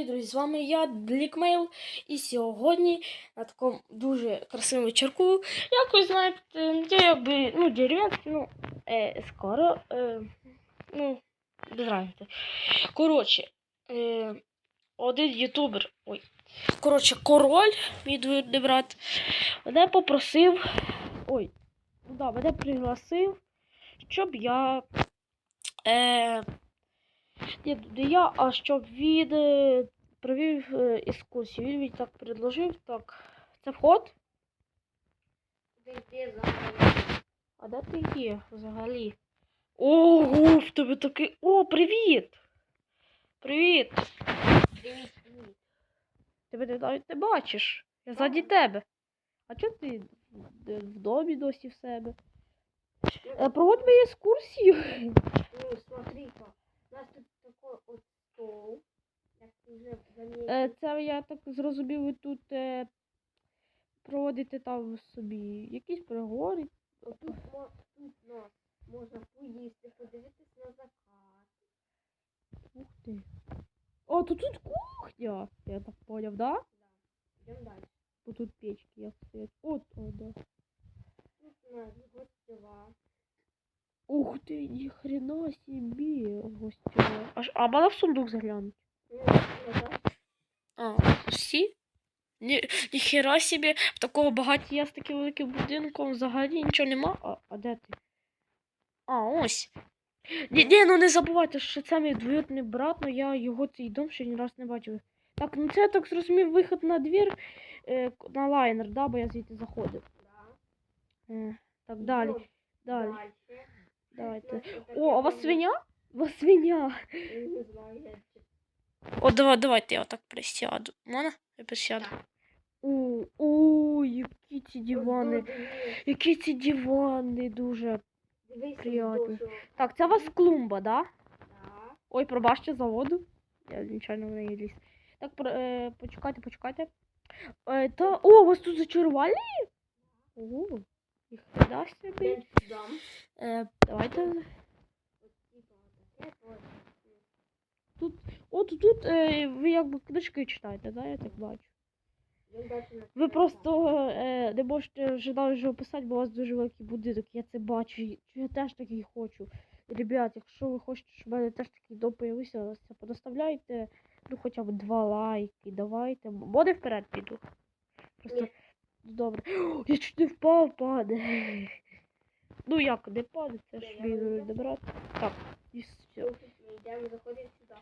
Привіт, друзі! З вами я, Блікмейл. І сьогодні на такому дуже красивому вечірку. Як ви знаєте, я якби ну, дерев'янський, ну, е, скоро. Е, ну, без разниці. Коротше, е, один ютубер. Ой. Коротше, король, мій двоюрідний брат, мене попросив. Ой, ну да, мене пригласив, щоб я. Е, не я, а щоб він е, провів е, екскурсію. Він мені так предложив. Так, це вход? А де ти є взагалі? Ого, в тебе такий. О, привіт! Привіт! Тебе не навіть не бачиш. Я ззаді тебе. А чого ти в- в домі досі в себе? Е, Проводь мені екскурсію. Ну, смотри-ка, у нас тут стол. Е, Це я так зрозумів, ви тут е, проводите там собі якісь переговори. Тут, тут нас можна поїсти, подивитись на закат. Ух ти. О, то тут кухня. Я так поняв, да? Йдемо далі. Бо тут печки як стоять. От, о, да. Тут у нас гостьова. Ух ти, ніхрена собі гостя. Аж, а мала в сундук заглянути. Ну, ну. А, всі? Ні, ніхера собі, в такого багатія з таким великим будинком взагалі нічого нема. А, а де ти? А, ось. Ні, ні, ну не забувайте, що це мій двоюрідний брат, але я його цей дом ще ні раз не бачив. Так, ну це я так зрозумів виход на двір е, на лайнер, да, бо я звідти заходив. Да. Е, так, далі, Ну, далі. Давайте. О, а у вас свиня? У вас свиня. Чи- О, давай, давайте я отак присяду. Можна? Я присяду. О, о, які ці дивани. Які ці дивани дуже. Дуже. Так, це у вас клумба, да? Да. Ой, пробачте за воду. Я нічого в неї ліз. Так, про- е, почекайте, почекайте. Е, та, о, у вас тут зачарувальні? О, їх да собі. Е, давайте. Тут, о, тут, е, ви якби книжки читаєте, да, я так бачу. Ви просто е, не можете вже навіть описати, бо у вас дуже великий будинок. Я це бачу. Я теж такий хочу. Ребят, якщо ви хочете, щоб в мене теж такий дом появився, подоставляйте ну хоча б два лайки. Давайте. Буде вперед піду. Просто. Добре. О, я чуть не впав, пане. Ну як, не паде, це ж мій не. Так, і все. Йдемо, заходимо сюди.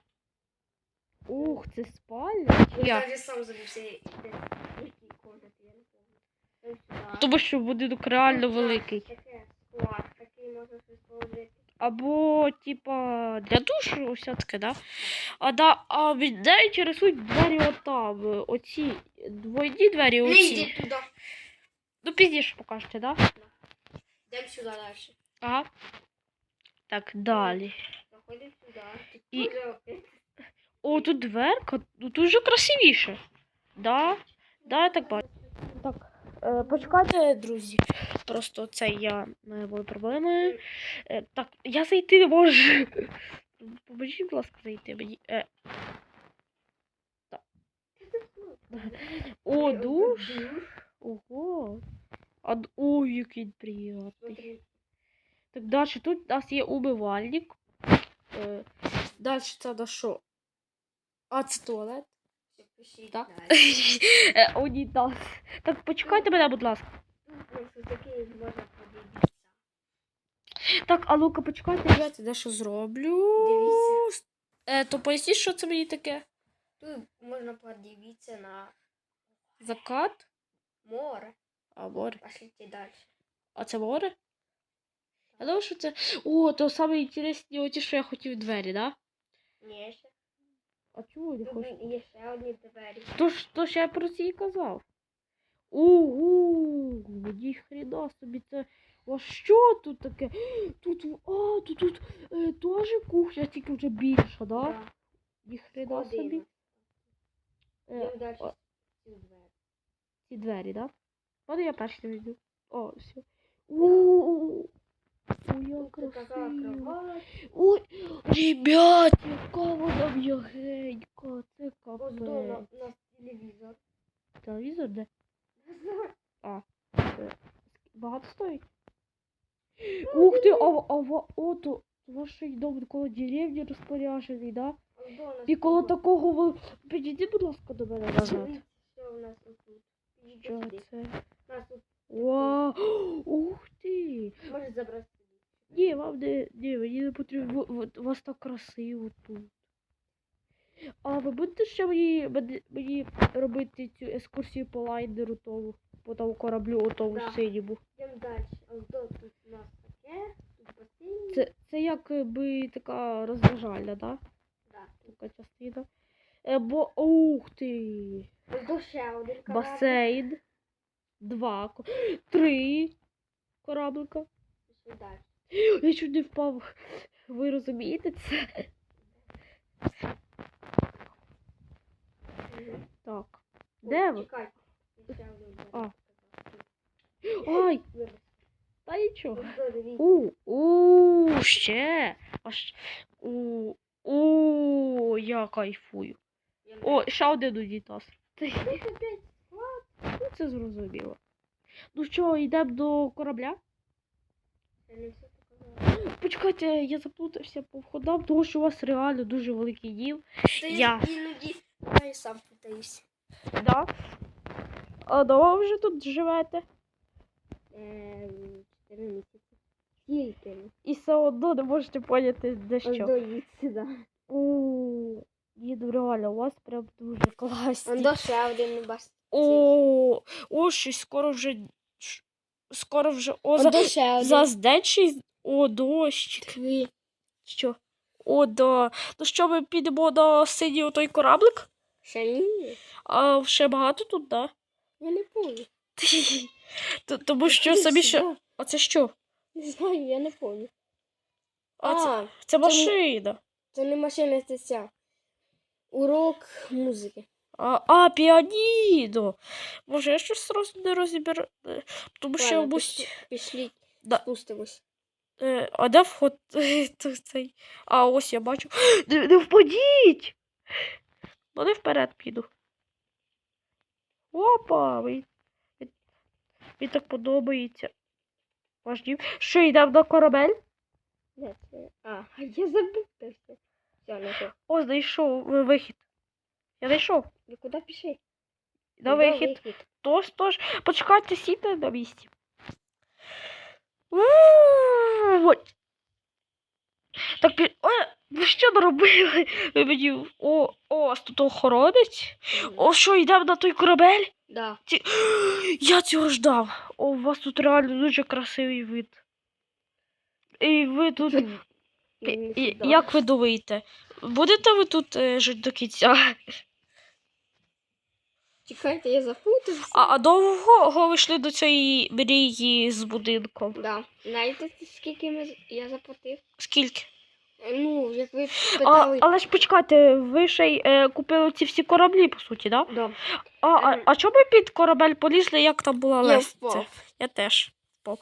Ух, це спальня. Я вже сам забувся, де- в я не пам'ятаю. Тому що будинок реально великий. Таке склад, такий можна щось положити. Або, типа, для душу все-таки, да? А, да, а мене інтересують двері отам. Оці двойні двері Не оці. йди туди. Ну, пізніше покажете, да? Йдемо сюди далі. Ага. Так, далі. Заходимо сюди. І- О, тут дверка. Ну тут вже красивіше. Да? Да, я так бачу. Так, е, почекайте, друзі. Просто це я мене були проблеми. Е, так, я зайти не можу. Поможіть, будь ласка, зайти мені. Е, о, душ. Ого. А, ой, який. Смотри. Так, далі тут у нас є умивальник. Е, далі це на що? А, це туалет. Так. Е, Унітаз. Так, почекайте мене, будь ласка. Так, а ну-ка, почекайте, я це дещо зроблю. Дивіться. Е, то поясніть, що це мені таке? Тут можна подивитися на Закат? море. А, море. Пошліть далі. А це море? Я думаю, що це. О, то саме інтересні оті, що я хотів двері, да? Ні, ще. А чому не хочу? Є ще одні двері. То ж, то ж я про це і казав. Ого, ні хрена собі це. А що тут таке? Тут, а, тут, тут е, теж кухня, тільки вже більша, да? Да. Ні хрена собі. Е, далі. о. Ці двері. ці двері, да? Ладно, я перший не йду. О, все. О, Ой, як красиво. Ой, ребят, яка вона м'ягенька. Це Ось до на- капець. нас телевізор. Телевізор де? Це Багато стоїть? Ух ти, а, в- а, в- ото ваш дом коло деревні розпоряджений, да? І коло такого ви... Підійди, будь ласка, до мене назад. Що у нас тут? Що це? Вау! Ух ти! можеш забрати. Ні, вам не, ні, мені не потрібно. У вас так красиво тут. А ви будете ще мені, мені, робити цю екскурсію по лайнеру тому, по тому кораблю, у тому Да. синьому? Йдемо далі. Ось тут у нас таке. Тут басейн. Це, це якби така розважальна, да? Да. Така частина. Е, бо, ух ти! Ось ще один корабль. Басейн. Два, три кораблика. Пішли далі. Я чуть не впав. Ви розумієте це? Так. Де ви? Чекайте. А. Ой, та нічого. У, у, ще. Аж. У, у, я кайфую. О, ще один унітаз. Ну, це зрозуміло. Ну що, йдемо до корабля? Почекайте, я заплутався по входам, тому що у вас реально дуже великий дім. Я. іноді я і сам питаюсь. Да? А ви вже тут живете? Ем, Чотири місяці. Скільки? І все одно не можете поняти, де що. до їдь сюди. Діду, реально, у вас прям дуже Он класні. до ще один не бачить. О, о, щось скоро вже. Скоро вже. О, за, за здечий. О, дощ. Що? О, да. Ну що, ми підемо на синій той кораблик? Ще ні? А ще багато тут, да? Я не помню. Тому що самі що. А це що? Не знаю, я не помню. А, це, А, це машина. це не машина, це ця. Урок музики. А, а піаніно. Може, я щось роз, не розібрав. Тому що пішли- Пішліть, Да. спустимось. Е, а де вход? Цей. А ось я бачу. Не, не впадіть! Вони вперед піду. Опа! Мені, так подобається. Ваш дім. Що, йдемо на корабель? Де це? А, я забув те все. Все, не то. О, знайшов е, вихід. Я знайшов. Ви куди пішли? На Куди вихід. Тож, тож, почекайте, сіти на місці. Ой. Так, пі- О, ви що наробили? Ви мені. О, о, тут охоронець? О, що, йдемо на той корабель? Да. Ці... Я цього ждав. О, у вас тут реально дуже красивий вид. І ви тут. І, як ви думаєте, будете ви тут е, жити до кінця? Чекайте, я запутався. А, а довго ви йшли до цієї мрії з будинком? Да. Знаєте, скільки ми... я заплатив? Скільки? Ну, як ви А, але ж почекайте, ви ще й е, купили ці всі кораблі, по суті, да? Да. А, а, а чому ви під корабель полізли, як там була Я лестниця? впав. Я теж впав.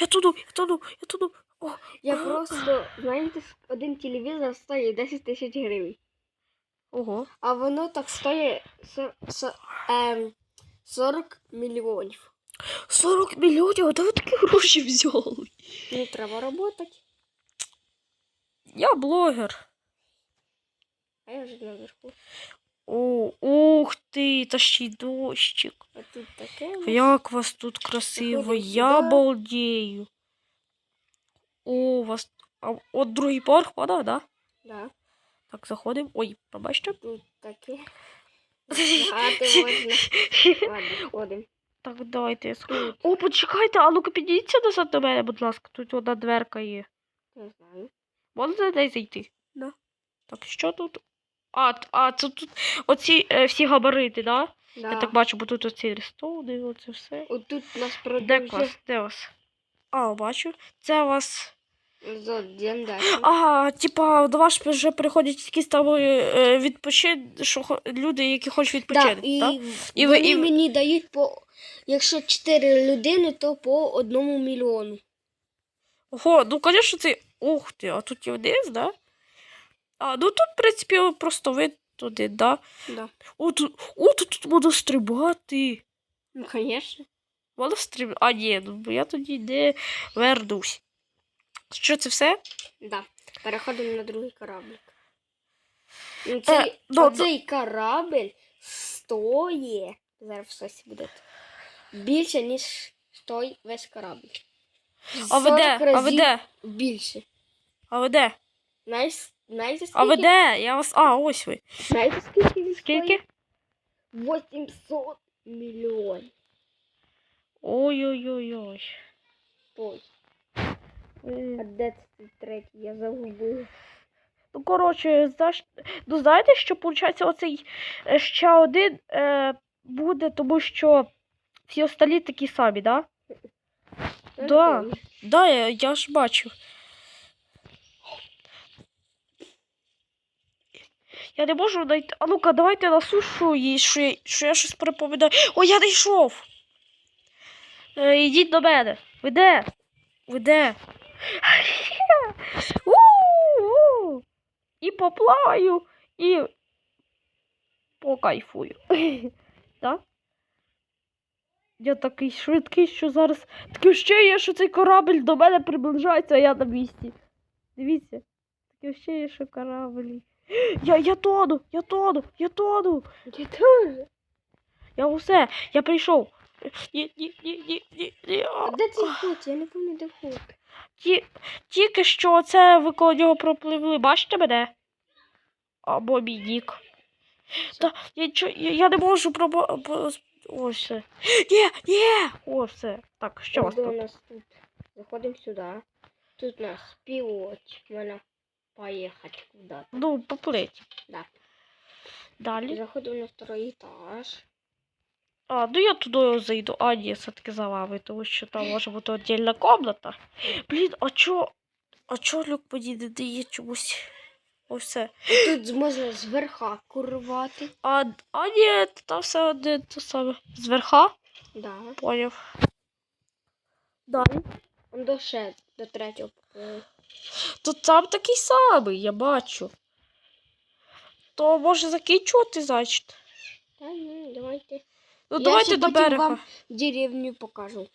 Я туди, я туди, я туди. О, Я просто, знаєте, один телевізор стоїть 10 тисяч гривень. ого. А воно так стоїть со, со, ем, 40 мільйонів. 40 мільйонів, а де ви такі гроші взяли? Ну, треба працювати. Я блогер. А я вже наверху. О, ух ти, та ще й дощик. А тут таке. Як у вас тут красиво, я балдею. О, у вас. А от другий поверх вода, да? Да. Так, заходимо. Ой, пробачте. Тут таке. Багато можна. Ладно, ходимо. Так, давайте я Тут, О, почекайте, а ну-ка підійдіться назад до мене, будь ласка. Тут одна дверка є. не знаю. Можна десь зайти? Да. Так, що тут? А, а це тут оці е, всі габарити, да? Да. Я так бачу, бо тут оці рестовни, оце все. От тут нас Де клас? Де вас? А, бачу. Це у вас. Зодіан далі. А, типа, до вас вже приходять якісь там е, відпочин... що хо- люди, які хочуть Да, відпочити. і, так? І і ви- вони і- мені дають по. Якщо 4 людини, то по одному мільйону. Ого, ну, звісно, це. Ух ти, а тут і вниз, да? А, ну тут, в принципі, просто вид туди, да? Да. О, тут, о, тут, тут можна стрибати. Ну, конечно. Можна стрибати. А, ні, ну бо я тоді не вернусь. Що це все? Да. Переходимо на другий кораблик. Ну, Е, Цей, да, оцей корабль стоїть. Зараз в сосі буде. Більше, ніж той весь корабль. А ви де? А ви де? Більше. А ви де? Знаєте скільки? А ви де? Я вас. А, ось ви. Знаєте скільки він Скільки? 800 мільйонів. Ой-ой-ой-ой. Ой, Е, а де це третій? Я загубив. Ну, коротше, знаєш, ну, знаєте, що виходить, оцей е, ще один е, буде, тому що всі остальні такі самі, да? Да. Да, я, я ж бачив. Я не можу знайти. А ну-ка, давайте на сушу і що я, що я щось припоминаю. О, я знайшов! Е, ідіть до мене. Ви де? Ви де? У-у! І поплаваю, і покайфую. Я такий швидкий, що зараз таке ще є, що цей корабль до мене приближається, а я на місці. Дивіться. Таке ще є, що кораблі. Я, я тону, я тону, я тону. Я теж. Я усе, я прийшов. Ні, ні, ні, ні, ні, ні. А де цей ход? Я не пам'ятаю, де ход. Ті, тільки що це ви коло нього пропливли. Бачите мене? Або мій нік. Та, я, я, я не можу Ось це. Ні, ні! Ось це. Так, що у вас тут? нас тут? Заходимо сюди. Тут у нас пілот. Можна поїхати куди-то. Ну, поплить. Да. Далі. Заходимо на второй етаж. А, ну я туди зайду. А, ні, все-таки за вами, тому що там може бути віддільна комната. Блін, а чо? А чо люк мені не дає чомусь? Ось все. Тут можна зверха курвати. А, а ні, там все одне те саме. Зверха? Да. Поняв. Далі. Он до ще до третього. Тут там такий самий, я бачу. То може закінчувати, значить. Та ні, давайте. Ну Я давайте до берега. вам деревню покажу.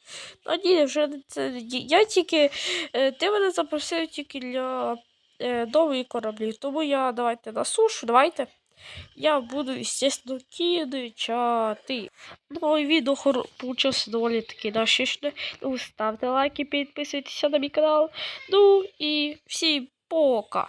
А ні, вже це. Я тільки. е, Ти мене запросив тільки для е, нової кораблі. Тому я давайте на сушу, давайте. Я буду, звісно, кидати. Ну, і відео хор... доволі таки насичне. Ну, ставте лайки, підписуйтесь на мій канал. Ну і всім пока.